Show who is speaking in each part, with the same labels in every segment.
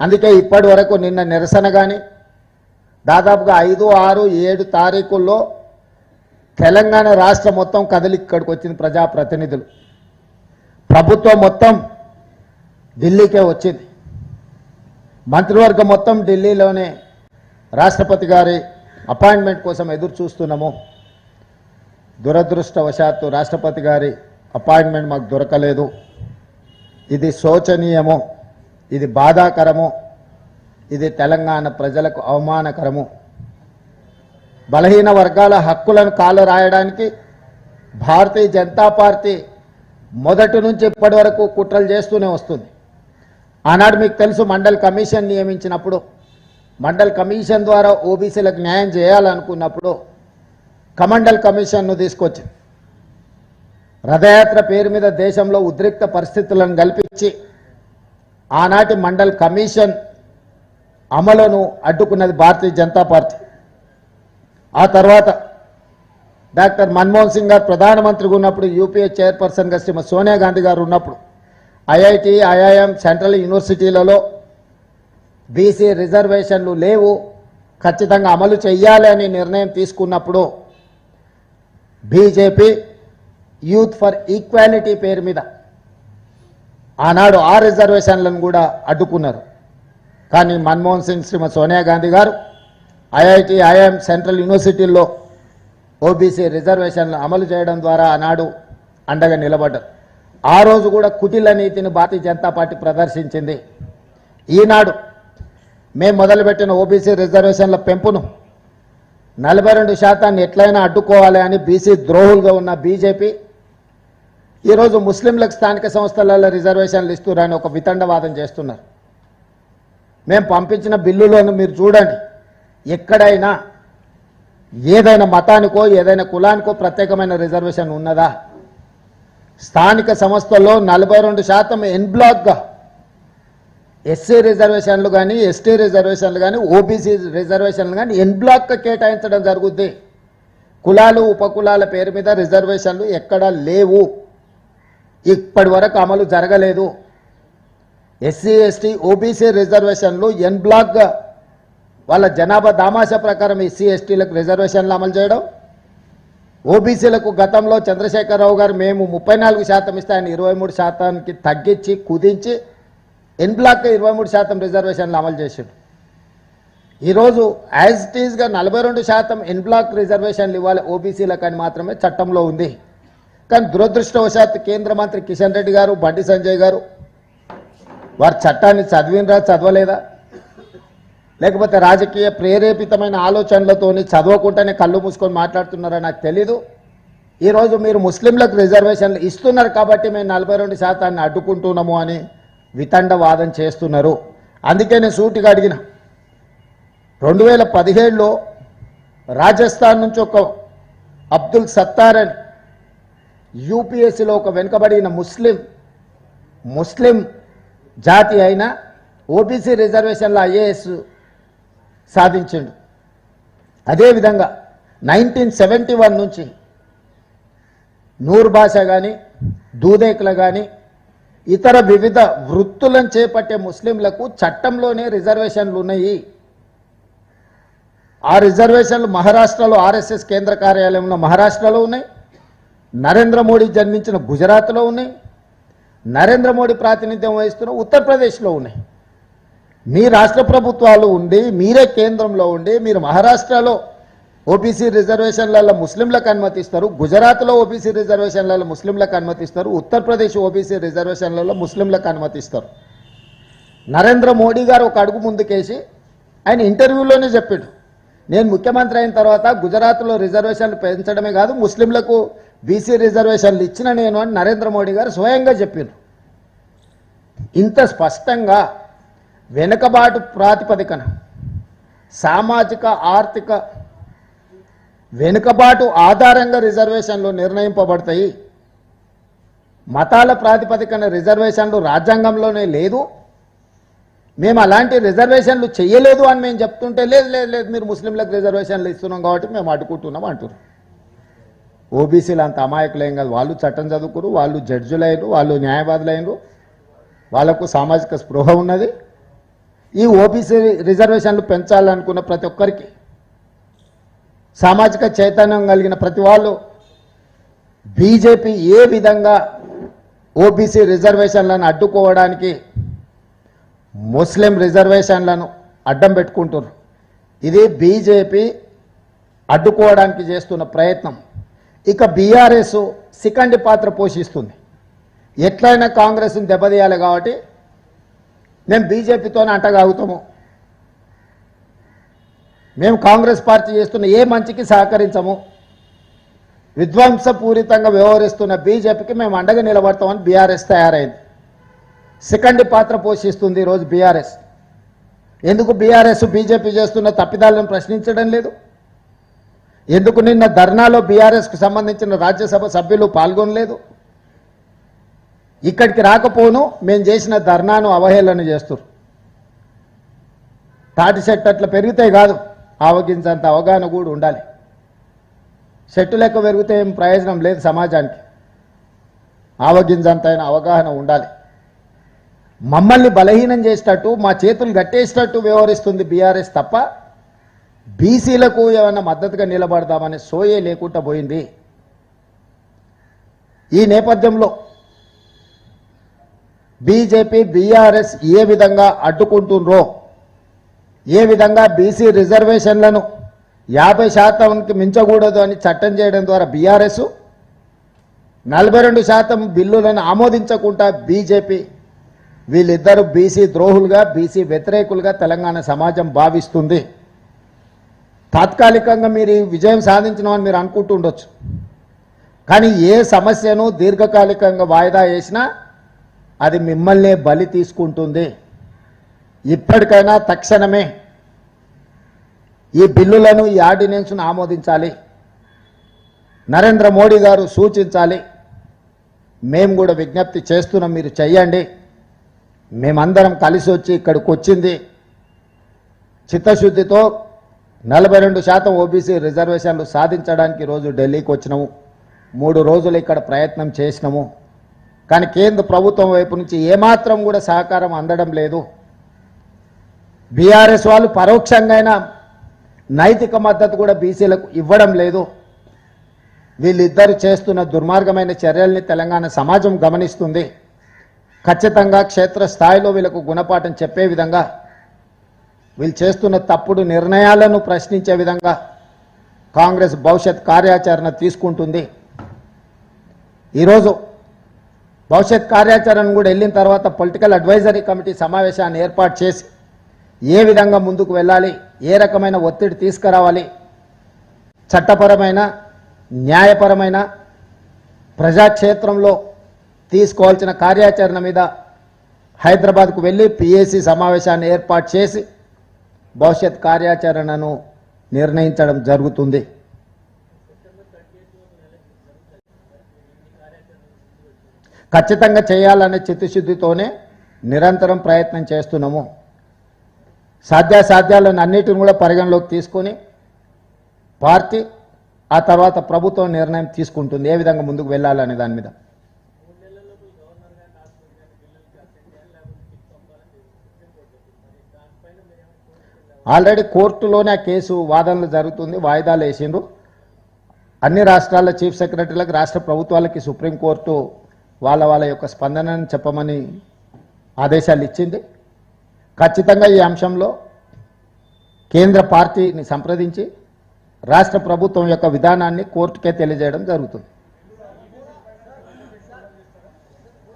Speaker 1: అందుకే ఇప్పటి వరకు నిన్న నిరసన కానీ దాదాపుగా ఐదు ఆరు ఏడు తారీఖుల్లో తెలంగాణ రాష్ట్రం మొత్తం కదిలి ఇక్కడికి వచ్చింది ప్రజాప్రతినిధులు. ప్రభుత్వం మొత్తం ఢిల్లీకే వచ్చింది. మంత్రివర్గం మొత్తం ఢిల్లీలోనే రాష్ట్రపతి గారి అపాయింట్మెంట్ కోసం ఎదురు చూస్తున్నాము. దురదృష్టవశాత్తు రాష్ట్రపతి గారి అపాయింట్మెంట్ మాకు దొరకలేదు. ఇది శోచనీయము. ఇది బాధాకరము. ఇది తెలంగాణ ప్రజలకు అవమానకరము. బలహీన వర్గాల హక్కులను కాలు రాయడానికి భారతీయ జనతా పార్టీ మొదటి నుంచి ఇప్పటి వరకు కుట్రలు చేస్తూనే వస్తుంది. ఆనాడు మీకు తెలుసు మండల్ కమిషన్ నియమించినప్పుడు మండల్ కమిషన్ ద్వారా ఓబీసీలకు న్యాయం చేయాలనుకున్నప్పుడు కమండల్ కమిషన్ను తీసుకొచ్చింది. రథయాత్ర పేరు మీద దేశంలో ఉద్రిక్త పరిస్థితులను కల్పించి ఆనాటి మండల్ కమిషన్ అమలును అడ్డుకున్నది భారతీయ జనతా పార్టీ. ఆ తర్వాత డాక్టర్ మన్మోహన్ సింగ్ గారు ప్రధానమంత్రిగా ఉన్నప్పుడు యూపీఏ చైర్పర్సన్గా శ్రీమతి సోనియా గాంధీ గారు ఉన్నప్పుడు ఐఐటి ఐఐఎం సెంట్రల్ యూనివర్సిటీలలో బీసీ రిజర్వేషన్లు లేవు ఖచ్చితంగా అమలు చేయాలి అని నిర్ణయం తీసుకున్నప్పుడు బీజేపీ యూత్ ఫర్ ఈక్వాలిటీ పేరు మీద ఆనాడు ఆ రిజర్వేషన్లను కూడా అడ్డుకున్నారు. కానీ మన్మోహన్ సింగ్ శ్రీమతి సోనియా గాంధీ గారు ఐఐటి ఐఐఎం సెంట్రల్ యూనివర్సిటీల్లో ఓబీసీ రిజర్వేషన్లు అమలు చేయడం ద్వారా ఆనాడు అండగా నిలబడ్డారు. ఆ రోజు కూడా కుటిల నీతిని భారతీయ జనతా పార్టీ ప్రదర్శించింది. ఈనాడు మేము మొదలుపెట్టిన ఓబీసీ రిజర్వేషన్ల పెంపును నలభై రెండు శాతాన్ని ఎట్లయినా అడ్డుకోవాలి అని బీసీ ద్రోహులుగా ఉన్న బీజేపీ ఈరోజు ముస్లింలకు స్థానిక సంస్థలలో రిజర్వేషన్లు ఇస్తున్నారని ఒక వితండవాదం చేస్తున్నారు. మేము పంపించిన బిల్లులను మీరు చూడండి. ఎక్కడైనా ఏదైనా మతానికో ఏదైనా కులానికో ప్రత్యేకమైన రిజర్వేషన్ ఉన్నదా? స్థానిక సంస్థల్లో నలభై రెండు శాతం ఎన్ బ్లాక్గా ఎస్సీ రిజర్వేషన్లు కానీ ఎస్టీ రిజర్వేషన్లు కానీ ఓబీసీ రిజర్వేషన్లు కానీ ఎన్ బ్లాక్గా కేటాయించడం జరుగుద్ది. కులాలు ఉపకులాల పేరు మీద రిజర్వేషన్లు ఎక్కడా లేవు. ఇప్పటి వరకు అమలు జరగలేదు. ఎస్సీ ఎస్టీ ఓబీసీ రిజర్వేషన్లు ఎన్ బ్లాక్ వాళ్ళ జనాభా దామాష ప్రకారం ఎస్సీ ఎస్టీలకు రిజర్వేషన్లు అమలు చేయడం. ఓబీసీలకు గతంలో చంద్రశేఖరరావు గారు మేము ముప్పై నాలుగు శాతం ఇస్తే ఆయన ఇరవై మూడు శాతానికి తగ్గించి కుదించి ఎన్ బ్లాక్ ఇరవై మూడు శాతం రిజర్వేషన్లు అమలు చేసాడు. ఈరోజు యాజ్ ఇట్ ఈజ్గా నలభై రెండు శాతం ఎన్ బ్లాక్ రిజర్వేషన్లు ఇవ్వాలి ఓబీసీలకు అని మాత్రమే చట్టంలో ఉంది. కానీ దురదృష్టవశాత్తు కేంద్ర మంత్రి కిషన్ రెడ్డి గారు బండి సంజయ్ గారు వారు చట్టాన్ని చదివినరా చదవలేదా? లేకపోతే రాజకీయ ప్రేరేపితమైన ఆలోచనలతోని చదవకుండానే కళ్ళు మూసుకొని మాట్లాడుతున్నారా? నాకు తెలీదు. ఈరోజు మీరు ముస్లింలకు రిజర్వేషన్లు ఇస్తున్నారు కాబట్టి మేము నలభై రెండు శాతాన్ని అడ్డుకుంటున్నాము అని వితండ వాదం చేస్తున్నారు. అందుకే నేను సూటిగా అడిగిన. రెండు వేల పదిహేడులో రాజస్థాన్ నుంచి ఒక అబ్దుల్ సత్తార్ అని యూపీఎస్సీలో ఒక వెనుకబడిన ముస్లిం ముస్లిం జాతి అయిన ఓబీసీ రిజర్వేషన్లో ఐఏఎస్ సాధించిండు. అదేవిధంగా నైన్టీన్ సెవెంటీ వన్ నుంచి నూరు భాష కానీ దూదేకుల కానీ ఇతర వివిధ వృత్తులను చేపట్టే ముస్లింలకు చట్టంలోనే రిజర్వేషన్లు ఉన్నాయి. ఆ రిజర్వేషన్లు మహారాష్ట్రలో ఆర్ఎస్ఎస్ కేంద్ర కార్యాలయంలో మహారాష్ట్రలో ఉన్నాయి. నరేంద్ర మోడీ జన్మించిన గుజరాత్లో ఉన్నాయి. నరేంద్ర మోడీ ప్రాతినిధ్యం వహిస్తున్న ఉత్తరప్రదేశ్లో ఉన్నాయి. మీ రాష్ట్ర ప్రభుత్వాలు ఉండి మీరే కేంద్రంలో ఉండి మీరు మహారాష్ట్రలో ఓబీసీ రిజర్వేషన్లలో ముస్లింలకు అనుమతిస్తారు గుజరాత్లో ఓబీసీ రిజర్వేషన్లలో ముస్లింలకు అనుమతిస్తారు ఉత్తరప్రదేశ్ ఓబీసీ రిజర్వేషన్లలో ముస్లింలకు అనుమతిస్తారు. నరేంద్ర మోడీ గారు ఒక అడుగు ముందుకేసి ఆయన ఇంటర్వ్యూలోనే చెప్పాడు. నేను ముఖ్యమంత్రి అయిన తర్వాత గుజరాత్లో రిజర్వేషన్లు పెంచడమే కాదు ముస్లింలకు బీసీ రిజర్వేషన్లు ఇచ్చిన నేను అని నరేంద్ర మోడీ గారు స్వయంగా చెప్పారు ఇంత స్పష్టంగా వెనుకబాటు ప్రాతిపదికన సామాజిక ఆర్థిక వెనుకబాటు ఆధారంగా రిజర్వేషన్లు నిర్ణయింపబడతాయి. మతాల ప్రాతిపదికన రిజర్వేషన్లు రాజ్యాంగంలోనే లేదు. మేము అలాంటి రిజర్వేషన్లు చేయలేదు అని మేము చెప్తుంటే లేదు లేదు లేదు మీరు ముస్లింలకు రిజర్వేషన్లు ఇస్తున్నాం కాబట్టి మేము అడ్డుకుంటున్నాం అంటున్నాం ఓబీసీలు అంత అమాయకులేం కాదు. వాళ్ళు చట్టం చదువుకురు వాళ్ళు జడ్జులైనరు వాళ్ళు న్యాయవాదులైనరు వాళ్ళకు సామాజిక స్పృహ ఉన్నది. ఈ ఓబీసీ రిజర్వేషన్లు పెంచాలనుకున్న ప్రతి ఒక్కరికి సామాజిక చైతన్యం కలిగిన ప్రతి వాళ్ళు బీజేపీ ఏ విధంగా ఓబీసీ రిజర్వేషన్లను అడ్డుకోవడానికి ముస్లిం రిజర్వేషన్లను అడ్డం పెట్టుకుంటున్నారు ఇది బీజేపీ అడ్డుకోవడానికి చేస్తున్న ప్రయత్నం. ఇక బీఆర్ఎస్ సికండి పాత్ర పోషిస్తుంది. ఎట్లయినా కాంగ్రెస్ని దెబ్బతీయాలి కాబట్టి మేము బీజేపీతోనే అంటగాగుతాము మేము కాంగ్రెస్ పార్టీ చేస్తున్న ఏ మంచికి సహకరించము. విధ్వంసపూరితంగా వ్యవహరిస్తున్న బీజేపీకి మేము అండగా నిలబడతామని బీఆర్ఎస్ తయారైంది. సెకండ్ పాత్ర పోషిస్తుంది ఈరోజు బీఆర్ఎస్. ఎందుకు బీఆర్ఎస్ బీజేపీ చేస్తున్న తప్పిదాలను ప్రశ్నించడం లేదు? ఎందుకు నిన్న ధర్నాలో బీఆర్ఎస్కు సంబంధించిన రాజ్యసభ సభ్యులు పాల్గొనలేదు? ఇక్కడికి రాకపోను మేము చేసిన ధర్నాను అవహేళన చేస్తారు తాటి చెట్టు అట్లా పెరిగితే కాదు ఆవగించంత అవగాహన కూడా ఉండాలి. చెట్టు లెక్క పెరిగితే ఏం ప్రయోజనం లేదు సమాజానికి. ఆవగింజంతైన అవగాహన ఉండాలి. మమ్మల్ని బలహీనం చేసేటట్టు మా చేతులు గట్టేసేటట్టు వ్యవహరిస్తుంది బీఆర్ఎస్ తప్ప బీసీలకు ఏమైనా మద్దతుగా నిలబడదామనే సోయే లేకుండా పోయింది. ఈ నేపథ్యంలో బీజేపీ బీఆర్ఎస్ ఏ విధంగా అడ్డుకుంటుండ్రో ఏ విధంగా బీసీ రిజర్వేషన్లను యాభై శాతంకి మించకూడదు అని చట్టం చేయడం ద్వారా బీఆర్ఎస్ నలభై రెండు శాతం బిల్లులను ఆమోదించకుండా బీజేపీ వీళ్ళిద్దరూ బీసీ ద్రోహులుగా బీసీ వ్యతిరేకులుగా తెలంగాణ సమాజం భావిస్తుంది. తాత్కాలికంగా మీరు విజయం సాధించినామని మీరు అనుకుంటుండొచ్చు కానీ ఏ సమస్యను దీర్ఘకాలికంగా వాయిదా వేసినా అది మిమ్మల్నే బలి తీసుకుంటుంది. ఇప్పటికైనా తక్షణమే ఈ బిల్లులను ఈ ఆర్డినెన్స్ను ఆమోదించాలి. నరేంద్ర మోడీ గారు సూచించాలి. మేము కూడా విజ్ఞప్తి చేస్తున్నాం మీరు చెయ్యండి. మేమందరం కలిసి వచ్చి ఇక్కడికి వచ్చింది చిత్తశుద్ధితో నలభై రెండు శాతం ఓబీసీ రిజర్వేషన్లు సాధించడానికి రోజు ఢిల్లీకి వచ్చినాము. మూడు రోజులు ఇక్కడ ప్రయత్నం చేసినాము. కానీ కేంద్ర ప్రభుత్వం వైపు నుంచి ఏమాత్రం కూడా సహకారం అందడం లేదు. బీఆర్ఎస్ వాళ్ళు పరోక్షంగా నైతిక మద్దతు కూడా బీసీలకు ఇవ్వడం లేదు. వీళ్ళిద్దరు చేస్తున్న దుర్మార్గమైన చర్యల్ని తెలంగాణ సమాజం గమనిస్తుంది. ఖచ్చితంగా క్షేత్రస్థాయిలో వీళ్ళకు గుణపాఠం చెప్పే విధంగా వీళ్ళు చేస్తున్న తప్పుడు నిర్ణయాలను ప్రశ్నించే విధంగా కాంగ్రెస్ భవిష్యత్ కార్యాచరణ తీసుకుంటుంది. ఈరోజు భవిష్యత్ కార్యాచరణ కూడా వెళ్ళిన తర్వాత పొలిటికల్ అడ్వైజరీ కమిటీ సమావేశాన్ని ఏర్పాటు చేసి ఏ విధంగా ముందుకు వెళ్ళాలి ఏ రకమైన ఒత్తిడి తీసుకురావాలి చట్టపరమైన న్యాయపరమైన ప్రజాక్షేత్రంలో తీసుకోవాల్సిన కార్యాచరణ మీద హైదరాబాద్కు వెళ్ళి పిఏసి సమావేశాన్ని ఏర్పాటు చేసి భవిష్యత్ కార్యాచరణను నిర్ణయించడం జరుగుతుంది. ఖచ్చితంగా చేయాలనే చిత్తశుద్ధితోనే నిరంతరం ప్రయత్నం చేస్తున్నాము. సాధ్యాసాధ్యాలను అన్నిటిని కూడా పరిగణలోకి తీసుకొని పార్టీ ఆ తర్వాత ప్రభుత్వం నిర్ణయం తీసుకుంటుంది. ఏ విధంగా ముందుకు వెళ్ళాలనే దాని మీద. ఆల్రెడీ కోర్టులోనే ఆ కేసు వాదనలు జరుగుతుంది వాయిదాలు వేసిండ్రు. అన్ని రాష్ట్రాల చీఫ్ సెక్రటరీలకు రాష్ట్ర ప్రభుత్వాలకి సుప్రీంకోర్టు వాళ్ళ వాళ్ళ యొక్క స్పందనను చెప్పమని ఆదేశాలు ఇచ్చింది. ఖచ్చితంగా ఈ అంశంలో కేంద్ర పార్టీని సంప్రదించి రాష్ట్ర ప్రభుత్వం యొక్క విధానాన్ని కోర్టుకే తెలియజేయడం జరుగుతుంది.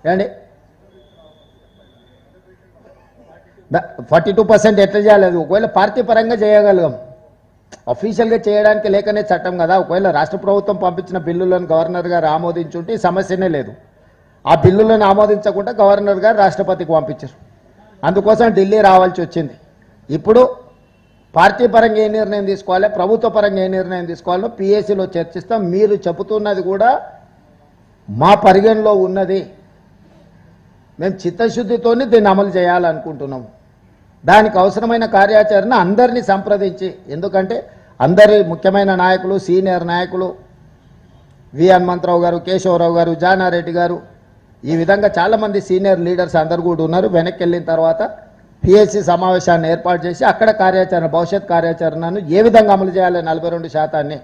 Speaker 1: ఏమండి? ఫార్టీ టూ పర్సెంట్ ఎట్లా చేయాలి? ఒకవేళ పార్టీ పరంగా చేయగలగం. అఫీషియల్గా చేయడానికి లేకనే చట్టం కదా. ఒకవేళ రాష్ట్ర ప్రభుత్వం పంపించిన బిల్లులను గవర్నర్ గారు ఆమోదించుంటే సమస్యనే లేదు. ఆ బిల్లులను ఆమోదించకుండా గవర్నర్ గారు రాష్ట్రపతికి పంపించారు. అందుకోసం ఢిల్లీ రావాల్సి వచ్చింది. ఇప్పుడు పార్టీ పరంగా ఏ నిర్ణయం తీసుకోవాలి? ప్రభుత్వ పరంగా ఏ నిర్ణయం తీసుకోవాలో పిఎస్సిలో చర్చిస్తాం. మీరు చెబుతున్నది కూడా మా పరిగణలో ఉన్నది. మేము చిత్తశుద్ధితోనే దీన్ని అమలు చేయాలనుకుంటున్నాము దానికి అవసరమైన కార్యాచరణ అందరినీ సంప్రదించి. ఎందుకంటే అందరి ముఖ్యమైన నాయకులు సీనియర్ నాయకులు వి హనుమంతరావు గారు కేశవరావు గారు జానారెడ్డి గారు ఈ విధంగా చాలామంది సీనియర్ లీడర్స్ అందరు కూడా ఉన్నారు. వెనక్కి వెళ్ళిన తర్వాత పిఎస్సి సమావేశాన్ని ఏర్పాటు చేసి అక్కడ కార్యాచరణ భవిష్యత్ కార్యాచరణను ఏ విధంగా అమలు చేయాలి నలభై రెండు శాతాన్ని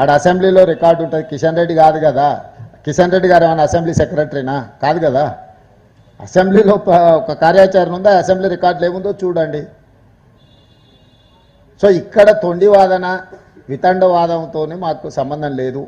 Speaker 1: ఆడ అసెంబ్లీలో రికార్డు ఉంటుంది. కిషన్ రెడ్డి కాదు కదా. కిషన్ రెడ్డి గారు ఏమైనా అసెంబ్లీ సెక్రటరీనా? కాదు కదా. అసెంబ్లీలో ఒక కార్యాచరణ ఉందా? అసెంబ్లీ రికార్డులు ఏముందో చూడండి. సో ఇక్కడ తొండి వాదన మాకు సంబంధం లేదు.